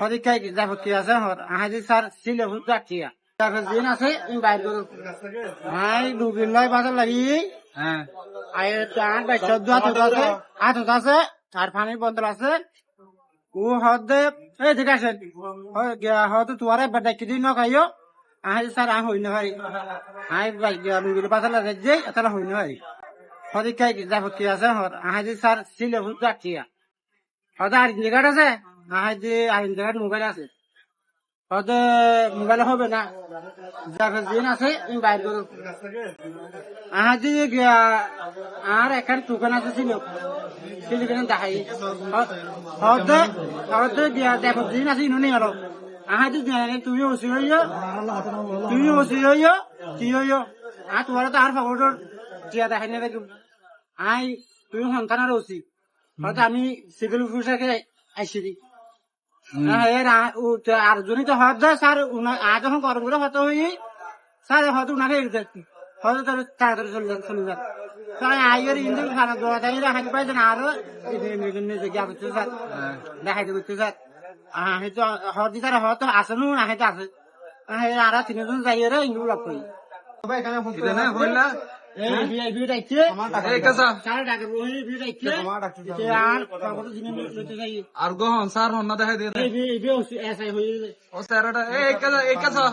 পরীক্ষায় যাবত কি আছে আহাজি স্যার ছিল যাচ্ছিয়া তারপর দিন আছে বাইর করো হাত আছে হাত আছে আর পানির বোতল আছে ও হদে এই ঠিক আছে হয়তো তোমার বেটা কিদিন ন খাইও আহাজি স্যার আই হই না ভাই আই দুদিন বাজার লাগে যে তারা হই না ভাই পরীক্ষায় যাবত কি আছে আহাজি স্যার ছিল যাচ্ছিয়া হয়তো আর জায়গাটা আছে? আহাজি আর জায়গাটা মোবাইল আছে। হয়তো মোবাইল হবে না। যার দিন আছে আমি বাইর করো আহাজি আর এখানে দোকান আছে ছিল সেখানে দেখাই হয়তো হয়তো দেখো দিন আছে ইনো নেই আরও আহাজি তুমি ওসি হইও তুমি ওসি হইও কি হইও আর তোমার তো আর ফাগর দেখাই না দেখো আই তুমি সন্তানের ওসি হয়তো আমি সিভিল আইসি দি। এর আর জনি তো হয়তো যায় স্যার আজ যখন গরম করে হয়তো হই স্যার হয়তো উনাকে হয়তো তার তাড়াতাড়ি চলে যান চলে যান স্যার আইয়ের ইন্দু খানা দোয়া তাই রাখাতে পাইছেন আরও নিজে গিয়া করছে স্যার। দেখাইতে করছে স্যার। হয়তো হয়তো স্যার হয়তো আছে নো না হয়তো আছে আর তিনজন যাই রে ইন্দু করি। এটা রোহি আর গহন স্যার হন না দেখাই দিয়ে ও স্যার স্যারটা এই কাজ এই কাসা